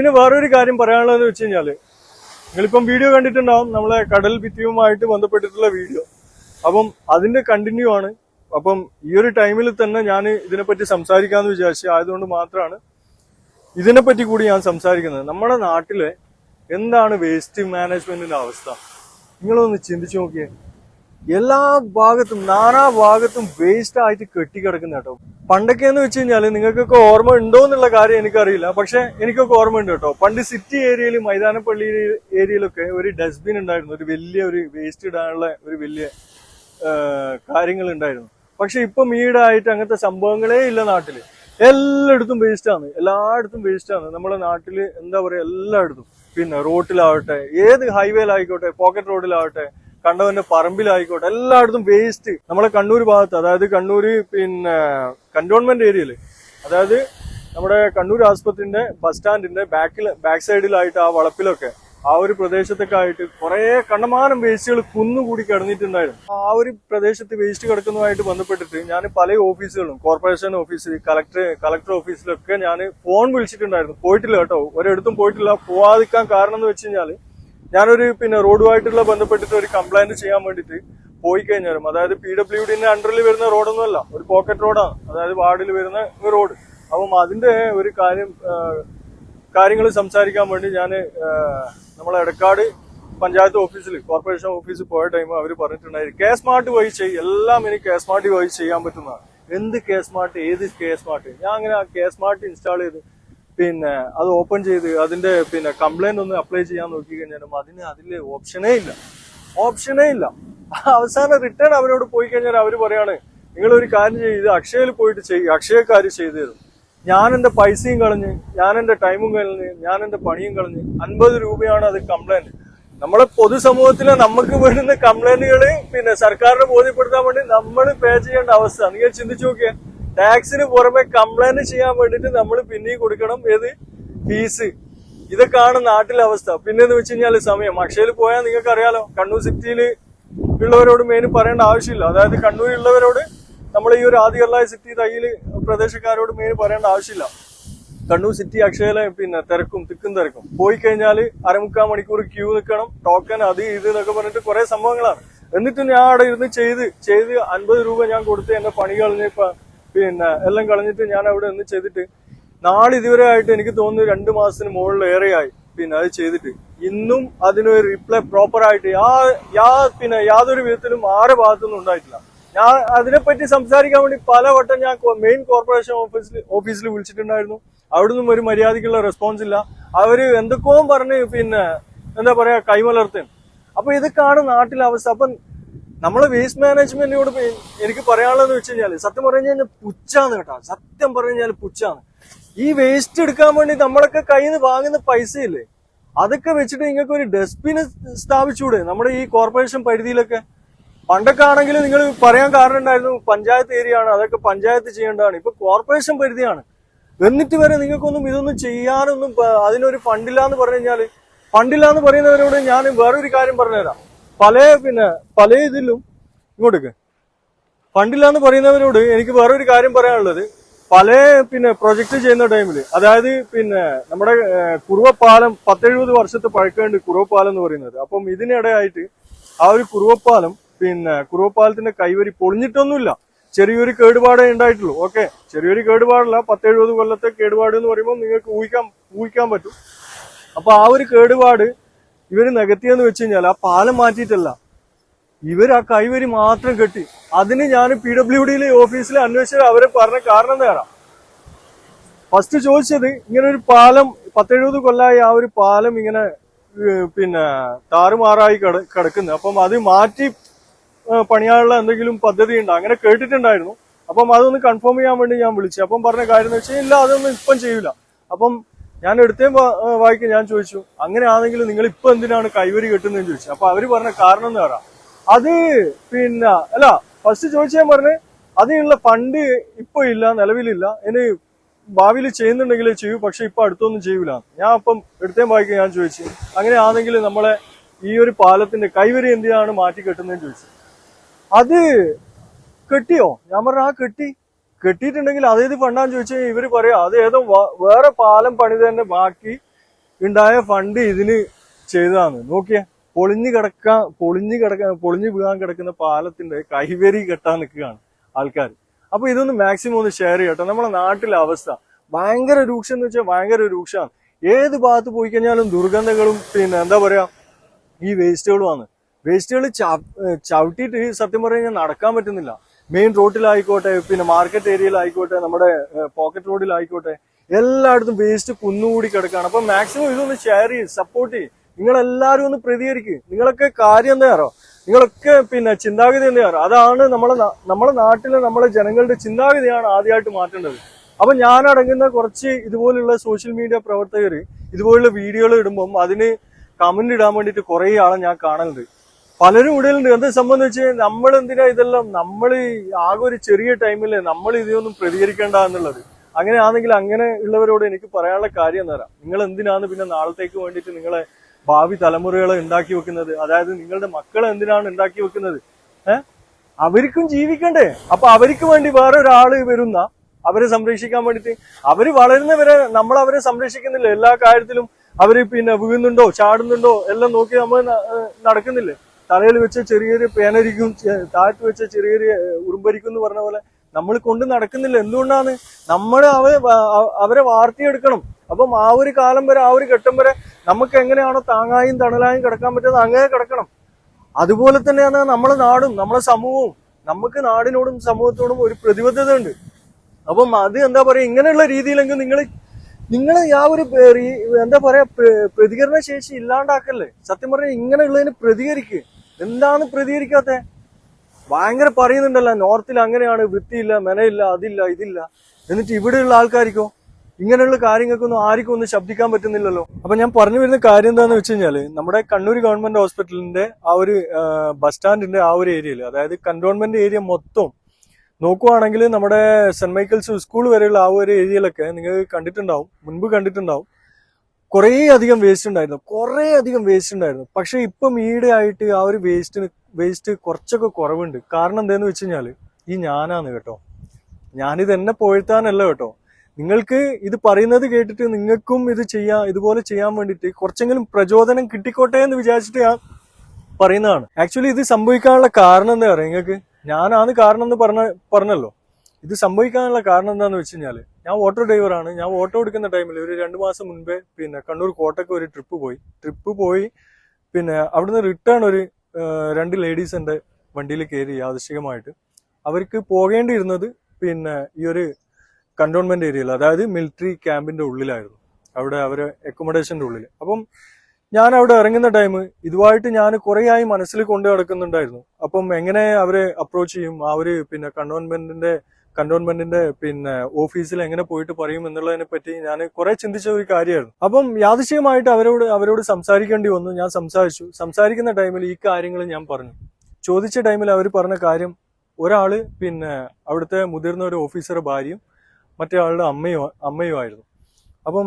പിന്നെ വേറൊരു കാര്യം പറയാനുള്ളതെന്ന് വെച്ച് കഴിഞ്ഞാൽ നിങ്ങളിപ്പം വീഡിയോ കണ്ടിട്ടുണ്ടാവും നമ്മളെ കടൽ ഭിത്തിയുമായിട്ട് ബന്ധപ്പെട്ടിട്ടുള്ള വീഡിയോ അപ്പം അതിന്റെ കണ്ടിന്യൂ ആണ്. അപ്പം ഈ ഒരു ടൈമിൽ തന്നെ ഞാൻ ഇതിനെപ്പറ്റി സംസാരിക്കാന്ന് വിചാരിച്ചു ആയതുകൊണ്ട് മാത്രമാണ് ഇതിനെപ്പറ്റി കൂടി ഞാൻ സംസാരിക്കുന്നത്. നമ്മുടെ നാട്ടിലെ എന്താണ് വേസ്റ്റ് മാനേജ്മെന്റിന്റെ അവസ്ഥ? നിങ്ങളൊന്ന് ചിന്തിച്ചു നോക്കിയേ. എല്ലാ ഭാഗത്തും നാനാ ഭാഗത്തും വേസ്റ്റ് ആയിട്ട് കെട്ടിക്കിടക്കുന്ന കേട്ടോ. പണ്ടൊക്കെ എന്ന് വെച്ച് കഴിഞ്ഞാൽ നിങ്ങൾക്കൊക്കെ ഓർമ്മ ഉണ്ടോ എന്നുള്ള കാര്യം എനിക്കറിയില്ല. പക്ഷെ എനിക്കൊക്കെ ഓർമ്മ ഉണ്ട് കേട്ടോ. പണ്ട് സിറ്റി ഏരിയയിൽ മൈതാനപ്പള്ളി ഏരിയയിലൊക്കെ ഒരു ഡസ്റ്റ്ബിൻ ഉണ്ടായിരുന്നു. ഒരു വലിയ ഒരു വേസ്റ്റ് ഇടാനുള്ള ഒരു വലിയ കാര്യങ്ങൾ ഉണ്ടായിരുന്നു പക്ഷെ ഇപ്പം ഈടായിട്ട് അങ്ങനത്തെ സംഭവങ്ങളേ ഇല്ല നാട്ടിൽ. എല്ലായിടത്തും വേസ്റ്റാണ് എല്ലായിടത്തും വേസ്റ്റ് ആണ്. നമ്മുടെ നാട്ടിൽ എന്താ പറയാ എല്ലായിടത്തും. പിന്നെ റോട്ടിലാവട്ടെ ഏത് ഹൈവേയിലായിക്കോട്ടെ പോക്കറ്റ് റോഡിലാവട്ടെ കണ്ടവന്റെ പറമ്പിലായിക്കോട്ടെ. എല്ലായിടത്തും വേസ്റ്റ് നമ്മളെ കണ്ണൂർ ഭാഗത്ത് അതായത് കണ്ണൂര് പിന്നെ കണ്ടോൺമെന്റ് ഏരിയയിൽ അതായത് നമ്മുടെ കണ്ണൂർ ആസ്പത്രിന്റെ ബസ് സ്റ്റാൻഡിന്റെ ബാക്കിൽ ബാക്ക് സൈഡിലായിട്ട് ആ വളപ്പിലൊക്കെ ആ ഒരു പ്രദേശത്തൊക്കെ ആയിട്ട് കുറെ കണ്ണമാനം വേസ്റ്റുകൾ കുന്നുകൂടി കിടന്നിട്ടുണ്ടായിരുന്നു. ആ ഒരു പ്രദേശത്ത് വേസ്റ്റ് കിടക്കുന്നതുമായിട്ട് ബന്ധപ്പെട്ടിട്ട് ഞാൻ പല ഓഫീസുകളും കോർപ്പറേഷൻ ഓഫീസിൽ കളക്ടർ കളക്ടർ ഓഫീസിലൊക്കെ ഞാൻ ഫോൺ വിളിച്ചിട്ടുണ്ടായിരുന്നു. പോയിട്ടില്ല കേട്ടോ. ഒരിടത്തും പോയിട്ടില്ല. പോവാതിക്കാൻ കാരണം എന്ന് വെച്ച് കഴിഞ്ഞാൽ ഞാനൊരു പിന്നെ റോഡുമായിട്ടുള്ള ബന്ധപ്പെട്ടിട്ട് ഒരു കംപ്ലൈന്റ് ചെയ്യാൻ വേണ്ടിയിട്ട് പോയി കഴിഞ്ഞാലും അതായത് പി ഡബ്ല്യു ഡിന്റെ അണ്ടറിൽ വരുന്ന റോഡൊന്നുമല്ല ഒരു പോക്കറ്റ് റോഡാണ് അതായത് വാർഡിൽ വരുന്ന റോഡ് അപ്പം അതിന്റെ ഒരു കാര്യം കാര്യങ്ങൾ സംസാരിക്കാൻ വേണ്ടി ഞാൻ നമ്മളെ എടക്കാട് പഞ്ചായത്ത് ഓഫീസിൽ കോർപ്പറേഷൻ ഓഫീസിൽ പോയ ടൈം അവർ പറഞ്ഞിട്ടുണ്ടായിരുന്നു കെ സ്മാർട്ട് വഴി ചെയ്യും എല്ലാം ഇനി കെ സ്മാർട്ട് വഴി ചെയ്യാൻ പറ്റുന്നതാണ്. എന്ത് കെ സ്മാർട്ട് ഏത് കെ സ്മാർട്ട് ഞാൻ അങ്ങനെ ആ കെ സ്മാർട്ട് ഇൻസ്റ്റാൾ ചെയ്ത് പിന്നെ അത് ഓപ്പൺ ചെയ്ത് അതിന്റെ പിന്നെ കംപ്ലൈന്റ് ഒന്ന് അപ്ലൈ ചെയ്യാൻ നോക്കി കഴിഞ്ഞാലും അതിന് അതിൽ ഓപ്ഷനേ ഇല്ല. ഓപ്ഷനേ ഇല്ല. അവസാനം റിട്ടേൺ അവരോട് പോയി കഴിഞ്ഞാൽ അവർ പറയാണ് നിങ്ങൾ ഒരു കാര്യം ചെയ്ത് അക്ഷയയിൽ പോയിട്ട് ചെയ്യും അക്ഷയക്കാർ ചെയ്തു തരും. ഞാൻ എന്റെ പൈസയും കളഞ്ഞ് ഞാൻ എന്റെ ടൈമും കളഞ്ഞ് ഞാൻ എന്റെ പണിയും കളഞ്ഞ് അൻപത് രൂപയാണ് അത് കംപ്ലൈന്റ് നമ്മളെ പൊതുസമൂഹത്തിലെ നമുക്ക് വരുന്ന കംപ്ലൈന്റുകൾ പിന്നെ സർക്കാരിനെ ബോധ്യപ്പെടുത്താൻ വേണ്ടി നമ്മൾ പേ ചെയ്യേണ്ട അവസ്ഥ. നിങ്ങൾ ചിന്തിച്ചു നോക്കിയാൽ ടാക്സിന് പുറമെ കംപ്ലൈന്റ് ചെയ്യാൻ വേണ്ടിട്ട് നമ്മൾ പിന്നെയും കൊടുക്കണം. ഏത്? ഫീസ് ഇതൊക്കെയാണ് നാട്ടിലെ അവസ്ഥ. പിന്നെ എന്ന് വെച്ച് കഴിഞ്ഞാൽ സമയം. അക്ഷയിൽ പോയാൽ നിങ്ങൾക്ക് അറിയാലോ കണ്ണൂർ സിറ്റിയിൽ ഉള്ളവരോട് മെയിൻ പറയേണ്ട ആവശ്യമില്ല. അതായത് കണ്ണൂരിലുള്ളവരോട് നമ്മൾ ഈ ഒരു ആദികല്ലായ സിറ്റി തയ്യിൽ പ്രദേശക്കാരോട് മെയിൻ പറയേണ്ട ആവശ്യമില്ല. കണ്ണൂർ സിറ്റി അക്ഷയയിലെ പിന്നെ തിരക്കും തിക്കും തിരക്കും. പോയി കഴിഞ്ഞാൽ അരമുക്കാൽ മണിക്കൂർ ക്യൂ നിൽക്കണം. ടോക്കൺ അത് ഇത് എന്നൊക്കെ പറഞ്ഞിട്ട് കുറെ സംഭവങ്ങളാണ്. എന്നിട്ട് ഞാൻ അവിടെ ഇരുന്ന് ചെയ്ത് ചെയ്ത് അൻപത് രൂപ ഞാൻ കൊടുത്ത് എന്റെ പണി കളഞ്ഞ് ഇപ്പൊ പിന്നെ എല്ലാം കളഞ്ഞിട്ട് ഞാൻ അവിടെ ഒന്ന് ചെയ്തിട്ട് നാളെ ഇതുവരെ ആയിട്ട് എനിക്ക് തോന്നുന്നു രണ്ട് മാസത്തിന് മുകളിൽ ഏറെയായി. പിന്നെ അത് ചെയ്തിട്ട്. ഇന്നും അതിനൊരു റിപ്ലൈ പ്രോപ്പർ ആയിട്ട് ആ യാ പിന്നെ യാതൊരു വിധത്തിലും ആരെ ഭാഗത്തുനിന്നും ഉണ്ടായിട്ടില്ല. ഞാൻ അതിനെപ്പറ്റി സംസാരിക്കാൻ വേണ്ടി പലവട്ടം ഞാൻ മെയിൻ കോർപ്പറേഷൻ ഓഫീസിൽ ഓഫീസിൽ വിളിച്ചിട്ടുണ്ടായിരുന്നു. അവിടുന്ന് ഒരു മര്യാദക്കുള്ള റെസ്പോൺസ് ഇല്ല. അവർ എന്തൊക്കെയോ പറഞ്ഞ് പിന്നെ എന്താ പറയാ കൈമലർത്തും അപ്പൊ ഇതൊക്കെയാണ് നാട്ടിലെ അവസ്ഥ. അപ്പം നമ്മളെ വേസ്റ്റ് മാനേജ്മെന്റിനോട് എനിക്ക് പറയാനുള്ളതെന്ന് വെച്ച് കഴിഞ്ഞാൽ സത്യം പറഞ്ഞു കഴിഞ്ഞാൽ പുച്ഛാന്ന് കേട്ടോ. സത്യം പറഞ്ഞു കഴിഞ്ഞാൽ പുച്ഛാണ്. ഈ വേസ്റ്റ് എടുക്കാൻ വേണ്ടി നമ്മളൊക്കെ കയ്യിൽ നിന്ന് വാങ്ങുന്ന പൈസ ഇല്ലേ അതൊക്കെ വെച്ചിട്ട് നിങ്ങൾക്ക് ഒരു ഡസ്റ്റ്ബിൻ സ്ഥാപിച്ചുകൂടെ നമ്മുടെ ഈ കോർപ്പറേഷൻ പരിധിയിലൊക്കെ? പണ്ടൊക്കെ ആണെങ്കിൽ നിങ്ങൾ പറയാൻ കാരണം ഉണ്ടായിരുന്നു പഞ്ചായത്ത് ഏരിയ ആണ് അതൊക്കെ പഞ്ചായത്ത് ചെയ്യേണ്ടതാണ്. ഇപ്പൊ കോർപ്പറേഷൻ പരിധിയാണ്. എന്നിട്ട് വരെ നിങ്ങൾക്കൊന്നും ഇതൊന്നും ചെയ്യാനൊന്നും അതിനൊരു ഫണ്ടില്ല എന്ന് പറഞ്ഞു കഴിഞ്ഞാൽ ഫണ്ടില്ല എന്ന് പറയുന്നവരോട് ഞാൻ വേറൊരു കാര്യം പറഞ്ഞുതരാം. പല പിന്നെ പല ഇതിലും ഇങ്ങോട്ടേക്ക് ഫണ്ടില്ലാന്ന് പറയുന്നവരോട് എനിക്ക് വേറൊരു കാര്യം പറയാനുള്ളത്. പല പിന്നെ പ്രൊജക്ട് ചെയ്യുന്ന ടൈമിൽ അതായത് പിന്നെ നമ്മുടെ കുറുവപ്പാലം പത്തെഴുപത് വർഷത്തെ പഴക്കമുണ്ട് കുറുവപ്പാലം എന്ന് പറയുന്നത്. അപ്പം ഇതിനിടെയായിട്ട് ആ ഒരു കുറുവപ്പാലം പിന്നെ കുറുവപ്പാലത്തിന്റെ കൈവരി പൊളിഞ്ഞിട്ടൊന്നുമില്ല. ചെറിയൊരു കേടുപാടേ ഉണ്ടായിട്ടുള്ളൂ. ഓക്കെ? ചെറിയൊരു കേടുപാടല്ല പത്തെഴുപത് കൊല്ലത്തെ കേടുപാട് എന്ന് പറയുമ്പോൾ നിങ്ങൾക്ക് ഊഹിക്കാൻ ഊഹിക്കാൻ പറ്റും. അപ്പൊ ആ ഒരു കേടുപാട് ഇവർ നികത്തിയെന്ന് വെച്ച് കഴിഞ്ഞാൽ ആ പാലം മാറ്റിയിട്ടല്ല. ഇവർ ആ കൈവരി മാത്രം കെട്ടി. അതിന് ഞാൻ പി ഡബ്ല്യു ഡിയിലെ ഓഫീസിൽ അന്വേഷിച്ചത് അവരെ പറഞ്ഞ കാരണം നേരാം ഫസ്റ്റ് ചോദിച്ചത് ഇങ്ങനെ ഒരു പാലം പത്തെഴുപത് കൊല്ലമായി ആ ഒരു പാലം ഇങ്ങനെ പിന്നെ താറുമാറായി കട കിടക്കുന്നത് അപ്പം അത് മാറ്റി പണിയാനുള്ള എന്തെങ്കിലും പദ്ധതി ഉണ്ടോ അങ്ങനെ കേട്ടിട്ടുണ്ടായിരുന്നു. അപ്പം അതൊന്ന് കൺഫേം ചെയ്യാൻ വേണ്ടി ഞാൻ വിളിച്ചു. അപ്പം പറഞ്ഞ കാര്യം എന്ന് വെച്ചാൽ ഇല്ല അതൊന്നും ഇപ്പം ചെയ്യൂല. അപ്പം ഞാൻ എടുത്തേം വായിക്കും. ഞാൻ ചോദിച്ചു അങ്ങനെയാണെങ്കിൽ നിങ്ങൾ ഇപ്പൊ എന്തിനാണ് കൈവരി കെട്ടുന്നതെന്ന് ചോദിച്ചു. അപ്പൊ അവർ പറഞ്ഞ കാരണം എന്ന് പറയാം. അത് പിന്നെ അല്ല ഫസ്റ്റ് ചോദിച്ചാൽ പറഞ്ഞു അതിനുള്ള ഫണ്ട് ഇപ്പൊ ഇല്ല നിലവിലില്ല. ഇനി ഭാവിയിൽ ചെയ്യുന്നുണ്ടെങ്കിൽ ചെയ്യൂ പക്ഷെ ഇപ്പൊ അടുത്തൊന്നും ചെയ്യൂല. ഞാൻ അപ്പം എടുത്തേം വായിക്കും ഞാൻ ചോദിച്ചു അങ്ങനെയാണെങ്കിൽ നമ്മളെ ഈ ഒരു പാലത്തിന്റെ കൈവരി എന്തിനാണ് മാറ്റി കെട്ടുന്നതെന്ന് ചോദിച്ചു. അത് കെട്ടിയോ? ഞാൻ പറഞ്ഞ ആ കെട്ടി. കെട്ടിയിട്ടുണ്ടെങ്കിൽ അതേത് ഫണ്ടാന്ന് ചോദിച്ചു കഴിഞ്ഞാൽ ഇവർ പറയാ അത് ഏതോ വേറെ പാലം പണിത് തന്നെ ബാക്കി ഉണ്ടായ ഫണ്ട് ഇതിന് ചെയ്തതാണ്. നോക്കിയേ പൊളിഞ്ഞു കിടക്കാൻ പൊളിഞ്ഞു കിടക്കാൻ പൊളിഞ്ഞു വീഴാൻ കിടക്കുന്ന പാലത്തിന്റെ കൈവരി കെട്ടാൻ നിൽക്കുകയാണ് ആൾക്കാർ അപ്പൊ ഇതൊന്ന് മാക്സിമം ഒന്ന് ഷെയർ ചെയ്യട്ടെ. നമ്മുടെ നാട്ടിലെ അവസ്ഥ ഭയങ്കര രൂക്ഷം എന്ന് വെച്ചാൽ ഭയങ്കര രൂക്ഷമാണ്. ഏത് ഭാഗത്ത് പോയി കഴിഞ്ഞാലും ദുർഗന്ധങ്ങളും പിന്നെ എന്താ പറയാ ഈ വേസ്റ്റുകളുമാണ്. വേസ്റ്റുകൾ ചവിട്ടിയിട്ട് സത്യം പറഞ്ഞു കഴിഞ്ഞാൽ നടക്കാൻ പറ്റുന്നില്ല. മെയിൻ റോഡിലായിക്കോട്ടെ പിന്നെ മാർക്കറ്റ് ഏരിയയിലായിക്കോട്ടെ നമ്മുടെ പോക്കറ്റ് റോഡിലായിക്കോട്ടെ എല്ലായിടത്തും വേസ്റ്റ് കുന്നുകൂടി കിടക്കുകയാണ് അപ്പൊ മാക്സിമം ഇതൊന്ന് ഷെയർ ചെയ്യും സപ്പോർട്ട് ചെയ്യും. നിങ്ങളെല്ലാവരും ഒന്ന് പ്രതികരിക്കും. നിങ്ങളൊക്കെ കാര്യം എന്താ നിങ്ങളൊക്കെ പിന്നെ ചിന്താഗതി എന്താ അതാണ് നമ്മളെ നമ്മുടെ നാട്ടിലെ നമ്മളെ ജനങ്ങളുടെ ചിന്താഗതിയാണ് ആദ്യമായിട്ട് മാറ്റേണ്ടത്. അപ്പൊ ഞാൻ അടങ്ങുന്ന കുറച്ച് ഇതുപോലുള്ള സോഷ്യൽ മീഡിയ പ്രവർത്തകർ ഇതുപോലുള്ള വീഡിയോകൾ ഇടുമ്പം അതിന് കമന്റ് ഇടാൻ വേണ്ടിയിട്ട് കുറേ ആളെ ഞാൻ കാണലുണ്ട്. പലരും ഉണ്ട്. എന്താ സംബന്ധിച്ച് നമ്മൾ എന്തിനാ ഇതെല്ലാം നമ്മൾ ആകെ ഒരു ചെറിയ ടൈമിൽ നമ്മൾ ഇതൊന്നും പ്രതികരിക്കേണ്ട എന്നുള്ളത്. അങ്ങനെയാണെങ്കിൽ അങ്ങനെ ഉള്ളവരോട് എനിക്ക് പറയാനുള്ള കാര്യം എന്താ നിങ്ങൾ എന്തിനാണ് പിന്നെ നാളത്തേക്ക് വേണ്ടിയിട്ട് നിങ്ങളെ ഭാവി തലമുറകളെ ഉണ്ടാക്കി വെക്കുന്നത്? അതായത് നിങ്ങളുടെ മക്കളെ എന്തിനാണ് ഉണ്ടാക്കി വെക്കുന്നത്? ഏഹ് അവർക്കും ജീവിക്കണ്ടേ. അപ്പൊ അവർക്ക് വേണ്ടി വേറെ ഒരാൾ വരുന്ന അവരെ സംരക്ഷിക്കാൻ വേണ്ടിയിട്ട് അവർ വളരുന്നവരെ നമ്മൾ അവരെ സംരക്ഷിക്കുന്നില്ല. എല്ലാ കാര്യത്തിലും അവർ പിന്നെ വീഴുന്നുണ്ടോ ചാടുന്നുണ്ടോ എല്ലാം നോക്കി നമ്മൾ നടക്കുന്നില്ലേ? തലയിൽ വെച്ച ചെറിയൊരു പേനരിക്കും താഴ്ത്തു വെച്ച ചെറിയൊരു ചെറിയ ഉറുമ്പരിക്കും എന്ന് പറഞ്ഞ പോലെ നമ്മൾ കൊണ്ട് നടക്കുന്നില്ല. എന്തുകൊണ്ടാണ്? നമ്മൾ അവരെ അവരെ വാർത്തിയെടുക്കണം. അപ്പം ആ ഒരു കാലം വരെ ആ ഒരു ഘട്ടം വരെ നമുക്ക് എങ്ങനെയാണോ താങ്ങായും തണലായും കിടക്കാൻ പറ്റുന്നത് അങ്ങനെ കിടക്കണം. അതുപോലെ തന്നെയാണ് നമ്മളെ നാടും നമ്മളെ സമൂഹവും. നമുക്ക് നാടിനോടും സമൂഹത്തോടും ഒരു പ്രതിബദ്ധത ഉണ്ട്. അപ്പം അത് എന്താ പറയുക ഇങ്ങനെയുള്ള രീതിയിലെങ്കിൽ നിങ്ങൾ നിങ്ങൾ ആ ഒരു എന്താ പറയാ പ്ര- പ്രതികരണ ശേഷി ഇല്ലാണ്ടാക്കല്ലേ? സത്യം പറഞ്ഞാൽ ഇങ്ങനെയുള്ളതിന് പ്രതികരിക്ക്. എന്താണ് പ്രതികരിക്കാത്ത? ഭയങ്കര പറയുന്നുണ്ടല്ലോ നോർത്തിൽ അങ്ങനെയാണ് വൃത്തിയില്ല മെനയില്ല അതില്ല ഇതില്ല. എന്നിട്ട് ഇവിടെയുള്ള ആൾക്കാർക്കോ? ഇങ്ങനെയുള്ള കാര്യങ്ങൾക്കൊന്നും ആർക്കും ഒന്നും ശബ്ദിക്കാൻ പറ്റുന്നില്ലല്ലോ. അപ്പൊ ഞാൻ പറഞ്ഞു വരുന്ന കാര്യം എന്താണെന്ന് വെച്ച് കഴിഞ്ഞാൽ നമ്മുടെ കണ്ണൂർ ഗവൺമെന്റ് ഹോസ്പിറ്റലിന്റെ ആ ഒരു ബസ് സ്റ്റാൻഡിന്റെ ആ ഒരു ഏരിയയിൽ അതായത് കന്റോൺമെന്റ് ഏരിയ മൊത്തം നോക്കുവാണെങ്കിൽ നമ്മുടെ സെന്റ് മൈക്കിൾസ് സ്കൂൾ വരെയുള്ള ആ ഒരു ഏരിയയിലൊക്കെ നിങ്ങൾ കണ്ടിട്ടുണ്ടാവും മുൻപ് കണ്ടിട്ടുണ്ടാവും. കുറേ അധികം വേസ്റ്റ് ഉണ്ടായിരുന്നു. കുറേ അധികം വേസ്റ്റ് ഉണ്ടായിരുന്നു. പക്ഷെ ഇപ്പം ഈടെ ആയിട്ട് ആ ഒരു വേസ്റ്റിന് വേസ്റ്റ് കുറച്ചൊക്കെ കുറവുണ്ട്. കാരണം എന്താന്ന് വെച്ച് കഴിഞ്ഞാൽ ഈ ഞാനാണ് കേട്ടോ. ഞാനിത് എന്നെ പോഴ്ത്താനല്ല കേട്ടോ. നിങ്ങൾക്ക് ഇത് പറയുന്നത് കേട്ടിട്ട് നിങ്ങൾക്കും ഇത് ചെയ്യാം ഇതുപോലെ ചെയ്യാൻ വേണ്ടിയിട്ട് കുറച്ചെങ്കിലും പ്രചോദനം കിട്ടിക്കോട്ടെ എന്ന് വിചാരിച്ചിട്ട് ഞാൻ പറയുന്നതാണ്. ആക്ച്വലി ഇത് സംഭവിക്കാനുള്ള കാരണം എന്താ പറയുക നിങ്ങൾക്ക്? ഞാനാണ് കാരണം എന്ന് പറഞ്ഞ പറഞ്ഞല്ലോ. ഇത് സംഭവിക്കാനുള്ള കാരണം എന്താണെന്ന് വെച്ച് കഴിഞ്ഞാൽ ഞാൻ ഓട്ടോ ഡ്രൈവറാണ് ഞാൻ ഓട്ടോ എടുക്കുന്ന ടൈമിൽ ഒരു രണ്ട് മാസം മുൻപേ പിന്നെ കണ്ണൂർ കോട്ടയ്ക്ക് ഒരു ട്രിപ്പ് പോയി. ട്രിപ്പ് പോയി പിന്നെ അവിടുന്ന് റിട്ടേൺ ഒരു രണ്ട് ലേഡീസ് എന്റെ വണ്ടിയിൽ കയറി യാദൃശികമായിട്ട്. അവർക്ക് പോകേണ്ടിയിരുന്നത് പിന്നെ ഈ ഒരു കണ്ടോൺമെന്റ് ഏരിയയിൽ അതായത് മിലിറ്ററി ക്യാമ്പിന്റെ ഉള്ളിലായിരുന്നു. അവിടെ അവരെ അക്കോമഡേഷന്റെ ഉള്ളിൽ അപ്പം ഞാൻ അവിടെ ഇറങ്ങുന്ന ടൈം ഇതുമായിട്ട് ഞാൻ കുറേയായി മനസ്സിൽ കൊണ്ടു നടക്കുന്നുണ്ടായിരുന്നു. അപ്പം എങ്ങനെ അവരെ അപ്രോച്ച് ചെയ്യും? ആ ഒരു പിന്നെ കണ്ടോൺമെന്റിന്റെ കണ്ടോൺമെന്റിന്റെ പിന്നെ ഓഫീസിൽ എങ്ങനെ പോയിട്ട് പറയും എന്നുള്ളതിനെ പറ്റി ഞാൻ കുറെ ചിന്തിച്ച ഒരു കാര്യമായിരുന്നു. അപ്പം യാദൃശ്യമായിട്ട് അവരോട് അവരോട് സംസാരിക്കേണ്ടി വന്നു. ഞാൻ സംസാരിച്ചു. സംസാരിക്കുന്ന ടൈമിൽ ഈ കാര്യങ്ങൾ ഞാൻ പറഞ്ഞു. ചോദിച്ച ടൈമിൽ അവർ പറഞ്ഞ കാര്യം ഒരാൾ പിന്നെ അവിടുത്തെ മുതിർന്ന ഒരു ഓഫീസറുടെ ഭാര്യയും മറ്റേ ആളുടെ അമ്മയും അമ്മയുമായിരുന്നു അപ്പം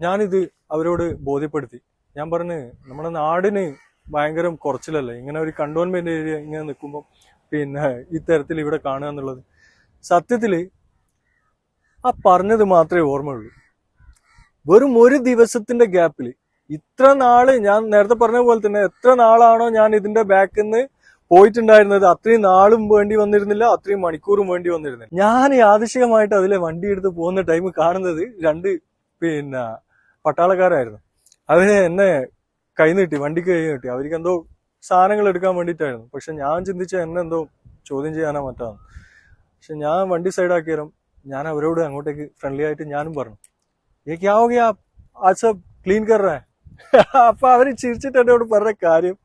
ഞാനിത് അവരോട് ബോധ്യപ്പെടുത്തി. ഞാൻ പറഞ്ഞ് നമ്മുടെ നാടിന് ഭയങ്കര കുറച്ചിലല്ലേ? ഇങ്ങനെ ഒരു കണ്ടോൺമെന്റ് ഏരിയ ഇങ്ങനെ നിൽക്കുമ്പോൾ പിന്നെ ഇത്തരത്തിൽ ഇവിടെ കാണുക എന്നുള്ളത്. സത്യത്തിൽ ആ പറഞ്ഞത് മാത്രമേ ഓർമ്മയുള്ളൂ. വെറും ഒരു ദിവസത്തിന്റെ ഗ്യാപ്പിൽ ഇത്ര നാൾ ഞാൻ നേരത്തെ പറഞ്ഞ പോലെ തന്നെ എത്ര നാളാണോ ഞാൻ ഇതിന്റെ ബാക്കിൽ നിന്ന് പോയിട്ടുണ്ടായിരുന്നത് അത്രയും നാളും വേണ്ടി വന്നിരുന്നില്ല അത്രയും മണിക്കൂറും വേണ്ടി വന്നിരുന്നില്ല. ഞാൻ യാദൃശികമായിട്ട് അതിലെ വണ്ടി എടുത്ത് പോകുന്ന ടൈം കാണുന്നത് രണ്ട് പിന്നെ പട്ടാളക്കാരായിരുന്നു. അവർ എന്നെ കൈ നീട്ടി വണ്ടിക്ക് അവർക്ക് എന്തോ സാധനങ്ങൾ എടുക്കാൻ വേണ്ടിയിട്ടായിരുന്നു. പക്ഷെ ഞാൻ ചിന്തിച്ച എന്നെ എന്തോ ചോദ്യം ചെയ്യാനോ മറ്റാണ് പക്ഷെ ഞാൻ വണ്ടി സൈഡ് തരാം ഞാൻ അവരോട് അങ്ങോട്ടേക്ക് ഫ്രണ്ട്ലി ആയിട്ട് ഞാനും പറഞ്ഞു ഏ ക്യാവുകയാ ആജ് ക്ലീൻ കറേ അപ്പൊ അവർ ചിരിച്ചിട്ട് എന്നോട് പറഞ്ഞ കാര്യം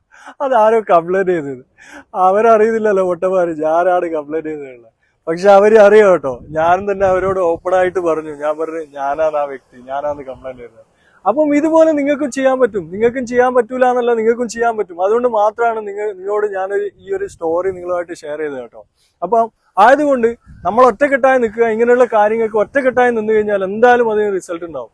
അത് ആരോ കംപ്ലൈന്റ് ചെയ്തത്. അവരറിയുന്നില്ലല്ലോ ഒട്ടമാര് ഞാനാണ് കംപ്ലൈന്റ് ചെയ്തിട്ടുള്ളത് പക്ഷെ അവർ അറിയാം കേട്ടോ ഞാനും തന്നെ അവരോട് ഓപ്പൺ ആയിട്ട് പറഞ്ഞു. ഞാൻ പറഞ്ഞു ഞാനാണ് ആ വ്യക്തി ഞാനാണ് കംപ്ലൈന്റ് ചെയ്തത്. അപ്പം ഇതുപോലെ നിങ്ങൾക്കും ചെയ്യാൻ പറ്റും. നിങ്ങൾക്കും ചെയ്യാൻ പറ്റൂല എന്നല്ല നിങ്ങൾക്കും ചെയ്യാൻ പറ്റും. അതുകൊണ്ട് മാത്രമാണ് നിങ്ങൾ നിങ്ങളോട് ഞാൻ ഈ ഒരു സ്റ്റോറി നിങ്ങളുമായിട്ട് ഷെയർ ചെയ്തത് കേട്ടോ. അപ്പം ആയതുകൊണ്ട് നമ്മൾ ഒറ്റക്കെട്ടായി നിൽക്കുക ഇങ്ങനെയുള്ള കാര്യങ്ങൾക്ക് ഒറ്റക്കെട്ടായി നിന്നു കഴിഞ്ഞാൽ എന്തായാലും അതിന് റിസൾട്ട് ഉണ്ടാവും.